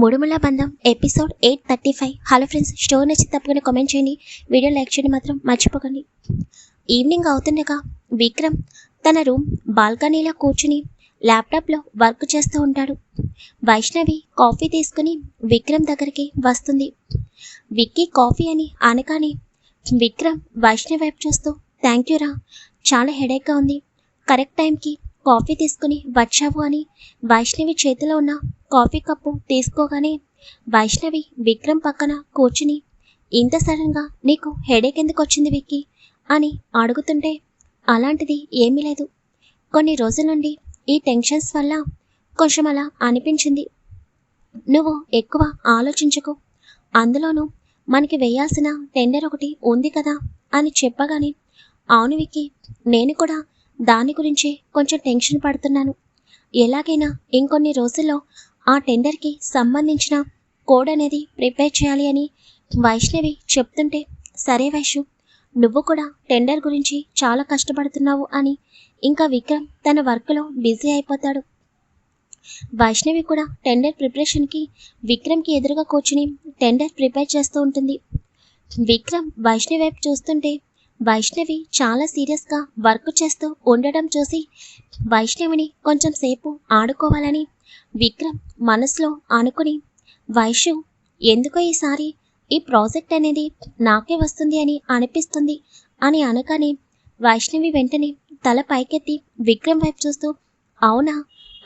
Mudumula Bandham episode eight thirty five hello friends story నచ్చి తప్పకుండా comment చేయండి. Video like చేయండి మాత్రం మర్చిపోకండి. ఈవినింగ్ అవుతుండగా విక్రమ్ తన రూమ్ బాల్కనీలో కూర్చుని ల్యాప్టాప్లో వర్క్ చేస్తూ ఉంటాడు. వైష్ణవి కాఫీ తీసుకుని విక్రమ్ దగ్గరికి వస్తుంది. విక్కీ కాఫీ అని అనగానే విక్రమ్ వైష్ణవి వైపు చూస్తూ థ్యాంక్ యూ రా చాలా హెడేక్గా ఉంది. కరెక్ట్ టైంకి కాఫీ తీసుకుని వచ్చావు అని వైష్ణవి చేతిలో ఉన్న కాఫీ కప్పు తీసుకోగానే వైష్ణవి విక్రమ్ పక్కన కూర్చుని ఇంత సడన్గా నీకు హెడేక్ ఎందుకు వచ్చింది విక్కీ? అని అడుగుతుంటే అలాంటిది ఏమీ లేదు. కొన్ని రోజుల నుండి ఈ టెన్షన్స్ వల్ల కొంచెం అలా అనిపించింది. నువ్వు ఎక్కువ ఆలోచించకు. అందులోనూ మనకి వేయాల్సిన టెండర్ ఒకటి ఉంది కదా అని చెప్పగానే అవును విక్కి నేను కూడా దాని గురించి కొంచెం టెన్షన్ పడుతున్నాను. ఎలాగైనా ఇంకొన్ని రోజుల్లో ఆ టెండర్కి సంబంధించిన కోడ్ అనేది ప్రిపేర్ చేయాలి అని వైష్ణవి చెప్తుంటే సరే వైషు నువ్వు కూడా టెండర్ గురించి చాలా కష్టపడుతున్నావు అని ఇంకా విక్రమ్ తన వర్క్లో బిజీ అయిపోతాడు. వైష్ణవి కూడా టెండర్ ప్రిపరేషన్కి విక్రమ్కి ఎదురుగా కూర్చుని టెండర్ ప్రిపేర్ చేస్తూ ఉంటుంది. విక్రమ్ వైష్ణవి వైపు చూస్తుంటే వైష్ణవి చాలా సీరియస్గా వర్క్ చేస్తూ ఉండడం చూసి వైష్ణవిని కొంచెం సేపు ఆడుకోవాలని విక్రమ్ మనసులో అనుకుని వైషు ఎందుకో ఈసారి ఈ ప్రాజెక్ట్ అనేది నాకే వస్తుంది అని అనిపిస్తుంది అని అనగానే వైష్ణవి వెంటనే తల పైకెత్తి విక్రమ్ వైపు చూస్తూ అవునా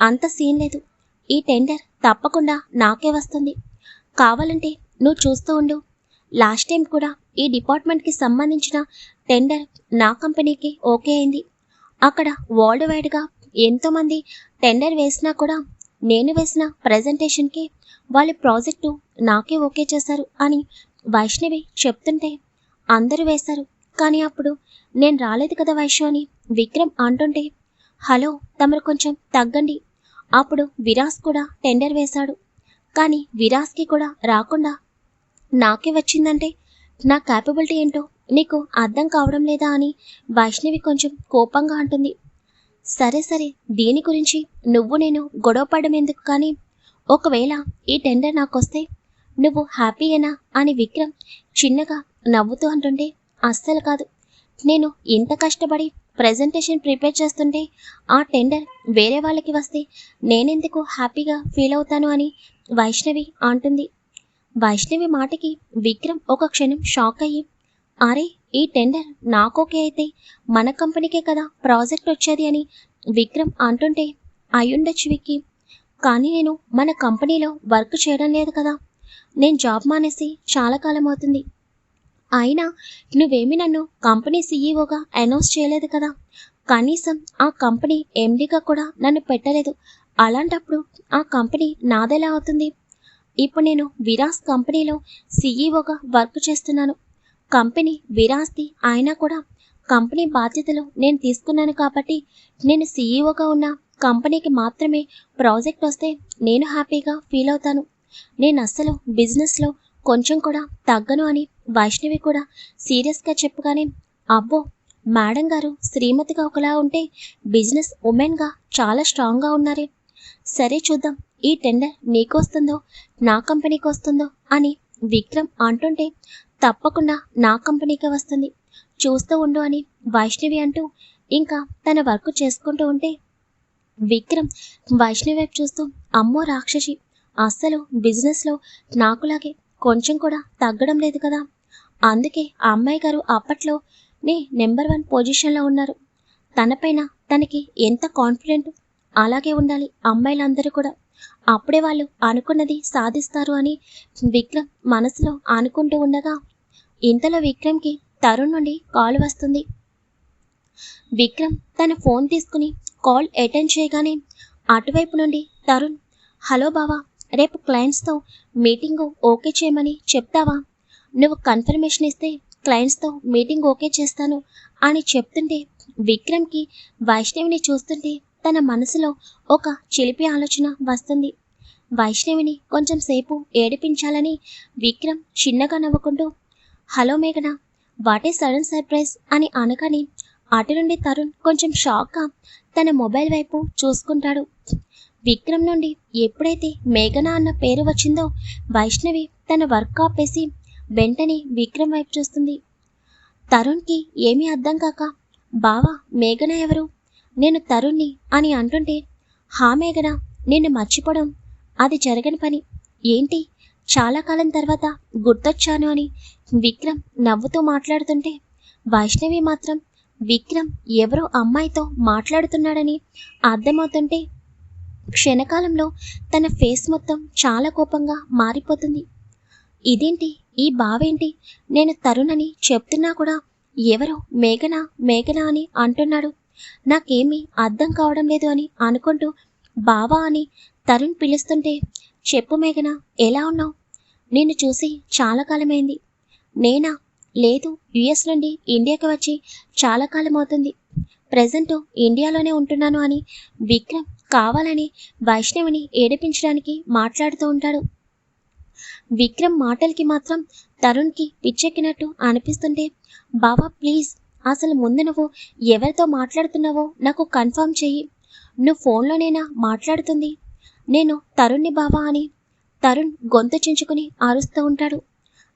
అంత సీన్ లేదు. ఈ టెండర్ తప్పకుండా నాకే వస్తుంది. కావాలంటే నువ్వు చూస్తూ ఉండు. లాస్ట్ టైం కూడా ఈ డిపార్ట్మెంట్కి సంబంధించిన టెండర్ నా కంపెనీకి ఓకే అయింది. అక్కడ వరల్డ్ వైడ్గా ఎంతోమంది టెండర్ వేసినా కూడా నేను వేసిన ప్రజెంటేషన్కి వాళ్ళ ప్రాజెక్టు నాకే ఓకే చేశారు అని వైష్ణవి చెప్తుంటే అందరూ వేశారు. కానీ అప్పుడు నేను రాలేదు కదా వైష్ణు అని విక్రమ్ అంటుంటే హలో తమరు కొంచెం తగ్గండి. అప్పుడు విరాస్ కూడా టెండర్ వేశాడు. కానీ విరాస్కి కూడా రాకుండా నాకే వచ్చిందంటే నా క్యాపబిలిటీ ఏంటో నీకు అర్థం కావడం లేదా అని వైష్ణవి కొంచెం కోపంగా అంటుంది. సరే సరే దీని గురించి నువ్వు నేను గొడవపడడం ఎందుకు కానీ ఒకవేళ ఈ టెండర్ నాకు వస్తే నువ్వు హ్యాపీయేనా అని విక్రమ్ చిన్నగా నవ్వుతూ అంటుంటే అస్సలు కాదు. నేను ఇంత కష్టపడి ప్రజెంటేషన్ ప్రిపేర్ చేస్తుంటే ఆ టెండర్ వేరే వాళ్ళకి వస్తే నేనెందుకు హ్యాపీగా ఫీల్ అవుతాను అని వైష్ణవి అంటుంది. వైష్ణవి మాటకి విక్రమ్ ఒక క్షణం షాక్ అయ్యి అరే ఈ టెండర్ నాకోకే అయితే మన కంపెనీకే కదా ప్రాజెక్ట్ వచ్చేది అని విక్రమ్ అంటుంటే అయ్యుండొచ్చు విక్కి కానీ నేను మన కంపెనీలో వర్క్ చేయడం లేదు కదా నేను జాబ్ మానేసి చాలా కాలం అవుతుంది. అయినా నువ్వేమి నన్ను కంపెనీ సీఈఓగా అనౌన్స్ చేయలేదు కదా కనీసం ఆ కంపెనీ ఎండీగా కూడా నన్ను పెట్టలేదు. అలాంటప్పుడు ఆ కంపెనీ నాదెలా అవుతుంది? ఇప్పుడు నేను విరాస్ కంపెనీలో సీఈఓగా వర్క్ చేస్తున్నాను. కంపెనీ విరాస్ది అయినా కూడా కంపెనీ బాధ్యతలు నేను తీసుకున్నాను కాబట్టి నేను సీఈఓగా ఉన్న కంపెనీకి మాత్రమే ప్రాజెక్ట్ వస్తే నేను హ్యాపీగా ఫీల్ అవుతాను. నేను అస్సలు బిజినెస్లో కొంచెం కూడా తగ్గను అని వైష్ణవి కూడా సీరియస్గా చెప్పగానే అబ్బో మేడం గారు శ్రీమతిగా ఒకలా ఉంటే బిజినెస్ ఉమెన్గా చాలా స్ట్రాంగ్గా ఉన్నారే. సరే చూద్దాం ఈ టెండర్ నీకు వస్తుందో నా కంపెనీకి వస్తుందో అని విక్రమ్ అంటుంటే తప్పకుండా నా కంపెనీకి వస్తుంది. చూస్తూ ఉండు అని వైష్ణవి అంటూ ఇంకా తన వర్క్ చేసుకుంటూ ఉంటే విక్రమ్ వైష్ణవి వైపు చూస్తూ అమ్మో రాక్షసి అస్సలు బిజినెస్లో నాకులాగే కొంచెం కూడా తగ్గడం లేదు కదా. అందుకే ఆ అమ్మాయి గారు అప్పట్లో నే నెంబర్ వన్ పొజిషన్లో ఉన్నారు. తనపైన తనకి ఎంత కాన్ఫిడెంట్ అలాగే ఉండాలి. అమ్మాయిలందరూ కూడా. అప్పుడే వాళ్ళు అనుకున్నది సాధిస్తారు అని విక్రమ్ మనసులో అనుకుంటూ ఉండగా ఇంతలో విక్రమ్కి తరుణ్ నుండి కాల్ వస్తుంది. విక్రమ్ తన ఫోన్ తీసుకుని కాల్ అటెండ్ చేయగానే అటువైపు నుండి తరుణ్ హలో బావా రేపు క్లయింట్స్తో మీటింగ్ ఓకే చేయమని చెప్తావా? నువ్వు కన్ఫర్మేషన్ ఇస్తే క్లయింట్స్తో మీటింగ్ ఓకే చేస్తాను అని చెప్తుంటే విక్రమ్కి వైష్ణవిని చూస్తుంటే తన మనసులో ఒక చిలిపి ఆలోచన వస్తుంది. వైష్ణవిని కొంచెం సేపు ఏడిపించాలని విక్రమ్ చిన్నగా నవ్వుకుంటూ హలో మేఘన వాటే సడన్ సర్ప్రైజ్? అని అనగానే అటు నుండి తరుణ్ కొంచెం షాక్గా తన మొబైల్ వైపు చూసుకుంటాడు. విక్రమ్ నుండి ఎప్పుడైతే మేఘన అన్న పేరు వచ్చిందో వైష్ణవి తన వర్క్ ఆపేసి వెంటనే విక్రమ్ వైపు చూస్తుంది. తరుణ్కి ఏమీ అర్థం కాక బావా మేఘన ఎవరు? నేను తరుణ్ని అని అంటుంటే హా నిన్ను మర్చిపోవడం అది జరగని పని. ఏంటి? చాలా కాలం తర్వాత గుర్తొచ్చాను అని విక్రమ్ నవ్వుతూ మాట్లాడుతుంటే వైష్ణవి మాత్రం విక్రమ్ ఎవరో అమ్మాయితో మాట్లాడుతున్నాడని అర్థమవుతుంటే క్షణకాలంలో తన ఫేస్ మొత్తం చాలా కోపంగా మారిపోతుంది. ఇదేంటి? ఈ బావేంటి? నేను తరుణ్ అని చెప్తున్నా కూడా ఎవరో మేఘన మేఘన అని అంటున్నాడు. నాకేమీ అర్థం కావడం లేదు అని అనుకుంటూ బావా అని తరుణ్ పిలుస్తుంటే చెప్పు మేఘన ఎలా ఉన్నావు? నిన్ను చూసి చాలా కాలమైంది. నేనా? లేదు యుఎస్ నుండి ఇండియాకి వచ్చి చాలా కాలం అవుతుంది. ప్రజెంట్ ఇండియాలోనే ఉంటున్నాను అని విక్రమ్ కావాలని వైష్ణవిని ఏడిపించడానికి మాట్లాడుతూ ఉంటాడు. విక్రమ్ మాటలకి మాత్రం తరుణ్కి పిచ్చెక్కినట్టు అనిపిస్తుంటే బావా ప్లీజ్ అసలు ముందు నువ్వు ఎవరితో మాట్లాడుతున్నావో నాకు కన్ఫర్మ్ చెయ్యి. నువ్వు ఫోన్లోనేనా మాట్లాడుతుంది? నేను తరుణ్ని బావా అని తరుణ్ గొంతు చించుకుని అరుస్తూ ఉంటాడు.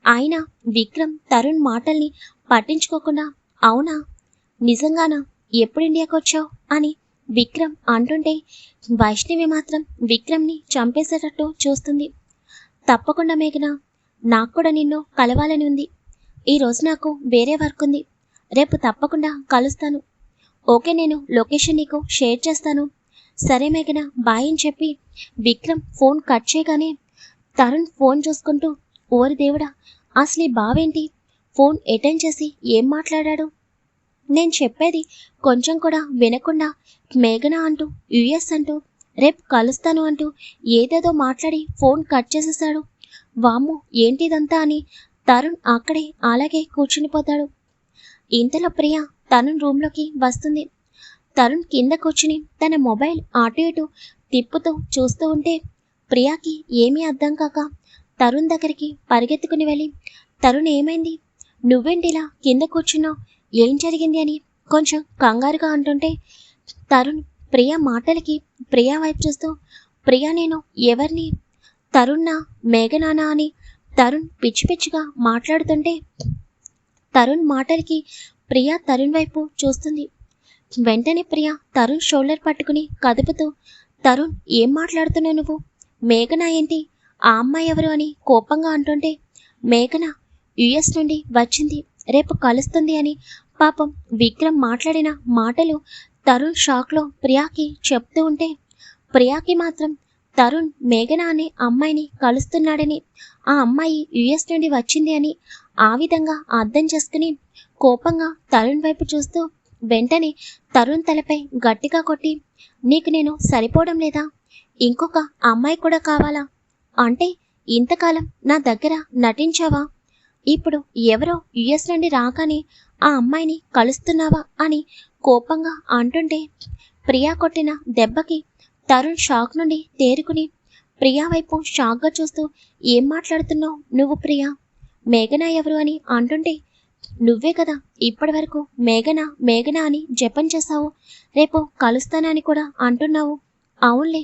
ఆయన విక్రమ్ తరుణ్ మాటల్ని పట్టించుకోకుండా అవునా? నిజంగానా? ఎప్పుడు ఇండియాకి వచ్చావు? అని విక్రమ్ అంటుంటే వైష్ణవి మాత్రం విక్రమ్ని చంపేసేటట్టు చూస్తుంది. తప్పకుండా మేఘన నాకు కూడా నిన్ను కలవాలని ఉంది. ఈరోజు నాకు వేరే వర్క్ ఉంది. రేపు తప్పకుండా కలుస్తాను. ఓకే నేను లొకేషన్ నీకు షేర్ చేస్తాను. సరే మేఘన బాయ్ అని చెప్పి విక్రమ్ ఫోన్ కట్ చేయగానే తరుణ్ ఫోన్ చూసుకుంటూ ఓరి దేవుడా అసలు ఈ బావేంటి? ఫోన్ అటెండ్ చేసి ఏం మాట్లాడాడు? నేను చెప్పేది కొంచెం కూడా వినకుండా మేఘన అంటూ యుఎస్ అంటూ రేపు కలుస్తాను అంటూ ఏదేదో మాట్లాడి ఫోన్ కట్ చేసేశాడు. వామ్ము ఏంటిదంతా? అని తరుణ్ అక్కడే అలాగే కూర్చునిపోతాడు ఇంతలో ప్రియ తరుణ్ రూమ్లోకి వస్తుంది. తరుణ్ కింద కూర్చుని తన మొబైల్ అటు ఇటు తిప్పుతూ చూస్తూ ఉంటే ప్రియాకి ఏమీ అర్థం కాక తరుణ్ దగ్గరికి పరిగెత్తుకుని వెళ్ళి తరుణ్ ఏమైంది? నువ్వేంటిలా కింద కూర్చున్నావు? ఏం జరిగింది అని కొంచెం కంగారుగా అంటుంటే తరుణ్ ప్రియా మాటలకి ప్రియా వైపు చూస్తూ ప్రియా నేను ఎవరిని? తరుణ్నా? మేఘనానా? అని తరుణ్ పిచ్చి పిచ్చిగా మాట్లాడుతుంటే తరుణ్ మాటలకి ప్రియా తరుణ్ వైపు చూస్తుంది. వెంటనే ప్రియా తరుణ్ షోల్డర్ పట్టుకుని కదుపుతూ తరుణ్ ఏం మాట్లాడుతున్నావు నువ్వు? మేఘన ఏంటి? ఆ అమ్మాయి ఎవరు అని కోపంగా అంటుంటే మేఘన యుఎస్ నుండి వచ్చింది. రేపు కలుస్తుంది అని. పాపం విక్రమ్ మాట్లాడిన మాటలు తరుణ్ షాక్లో ప్రియాకి చెప్తూ ఉంటే ప్రియాకి మాత్రం తరుణ్ మేఘన అనే అమ్మాయిని కలుస్తున్నాడని ఆ అమ్మాయి యుఎస్ నుండి వచ్చింది అని ఆ విధంగా అర్థం చేసుకుని కోపంగా తరుణ్ వైపు చూస్తూ వెంటనే తరుణ్ తలపై గట్టిగా కొట్టి నీకు నేను సరిపోవడం లేదా? ఇంకొక అమ్మాయి కూడా కావాలా? అంటే ఇంతకాలం నా దగ్గర నటించావా? ఇప్పుడు ఎవరో యుఎస్ నుండి రాగానే ఆ అమ్మాయిని కలుస్తున్నావా? అని కోపంగా అంటుంటే ప్రియా కొట్టిన దెబ్బకి తరుణ్ షాక్ నుండి తేరుకుని ప్రియా వైపు షాక్గా చూస్తూ ఏం మాట్లాడుతున్నావు నువ్వు ప్రియా? మేఘన ఎవరు అని అంటుంటే నువ్వే కదా ఇప్పటి వరకు మేఘన మేఘన అని జపం చేశావు. రేపు కలుస్తానని కూడా అంటున్నావు. అవునులే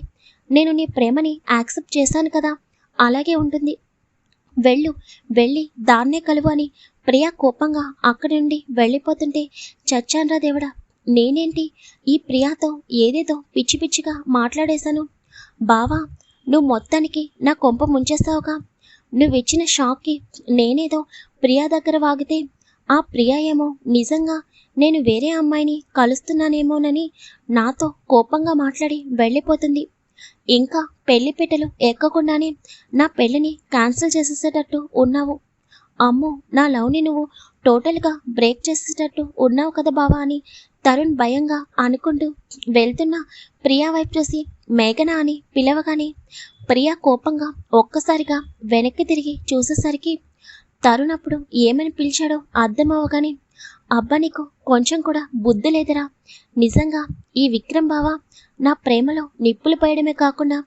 నేను నీ ప్రేమని యాక్సెప్ట్ చేశాను కదా అలాగే ఉంటుంది. వెళ్ళు వెళ్ళి దాన్నే కలువు అని ప్రియా కోపంగా అక్కడి నుండి వెళ్ళిపోతుంటే చచ్చాన్రా దేవుడా నేనేంటి ఈ ప్రియాతో ఏదేదో పిచ్చి పిచ్చిగా మాట్లాడేశాను? బావా నువ్వు మొత్తానికి నా కొంప ముంచేస్తావుగా? నువ్విచ్చిన షాక్కి నేనేదో ప్రియా దగ్గర వాగితే ఆ ప్రియా ఏమో నిజంగా నేను వేరే అమ్మాయిని కలుస్తున్నానేమోనని నాతో కోపంగా మాట్లాడి వెళ్ళిపోతుంది. ఇంకా పెళ్ళి పెట్టెలు ఎక్కకుండానే నా పెళ్ళిని క్యాన్సిల్ చేసేసేటట్టు ఉన్నావు. అమ్మో నా లవ్ని నువ్వు టోటల్గా బ్రేక్ చేసేటట్టు ఉన్నావు కదా బావా అని తరుణ్ భయంగా అనుకుంటూ వెళ్తున్న ప్రియా వైపు చూసి మేఘన అని పిలవగానే ప్రియా కోపంగా ఒక్కసారిగా వెనక్కి తిరిగి చూసేసరికి తరుణ్ అప్పుడు ఏమని పిలిచాడో అర్థమవగానే అబ్బా నీకు కొంచెం కూడా బుద్ధి లేదురా. నిజంగా ఈ విక్రమ్ బావ నా ప్రేమలో నిప్పులు పోయడమే కాకుండా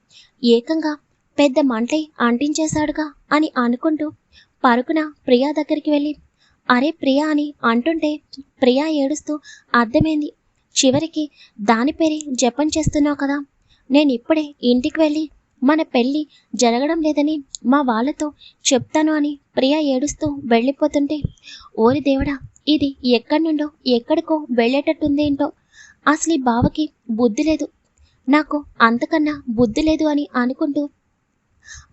ఏకంగా పెద్ద మంటై అంటించేశాడుగా అని అనుకుంటూ పరుకున ప్రియా దగ్గరికి వెళ్ళి అరే ప్రియా అని అంటుంటే ప్రియా ఏడుస్తూ అర్థమైంది. చివరికి దాని పేరే జపం చేస్తున్నావు కదా. నేను ఇప్పుడే ఇంటికి వెళ్ళి మన పెళ్ళి జరగడం లేదని మా వాళ్ళతో చెప్తాను అని ప్రియ ఏడుస్తూ వెళ్ళిపోతుంటే ఓరి దేవుడా ఇది ఎక్కడి నుండో ఎక్కడికో వెళ్ళేటట్టుందేంటో అసలు ఈ బావకి బుద్ధి లేదు. నాకు అంతకన్నా బుద్ధి లేదు అని అనుకుంటూ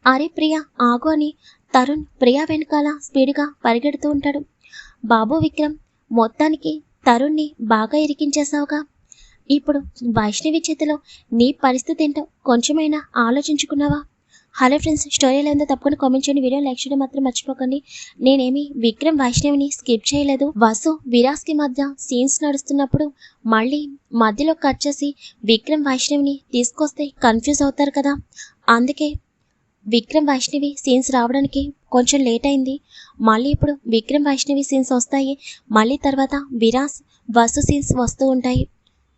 అరే ప్రియ ఆగు అని తరుణ్ ప్రియా వెనకాల స్పీడ్గా పరిగెడుతూ ఉంటాడు. బాబు విక్రమ్ మొత్తానికి తరుణ్ని బాగా ఇరికించేశావుగా. ఇప్పుడు వైష్ణవి చేతిలో నీ పరిస్థితి ఏంటో కొంచెమైనా ఆలోచించుకున్నావా? హలో ఫ్రెండ్స్ స్టోరీ ఎలా ఉందో తప్పకుండా కామెంట్ చేయండి. వీడియో లైక్ చేయడం మాత్రం మర్చిపోకండి. నేనేమి విక్రమ్ వైష్ణవిని స్కిప్ చేయలేదు. వసు విరాస్కి మధ్య సీన్స్ నడుస్తున్నప్పుడు మళ్ళీ మధ్యలో కట్ చేసి విక్రమ్ వైష్ణవిని తీసుకొస్తే కన్ఫ్యూజ్ అవుతారు కదా. అందుకే విక్రమ్ వైష్ణవి సీన్స్ రావడానికి కొంచెం లేట్ అయింది. మళ్ళీ ఇప్పుడు విక్రమ్ వైష్ణవి సీన్స్ వస్తాయి. మళ్ళీ తర్వాత విరాస్ వసు సీన్స్ వస్తూ ఉంటాయి.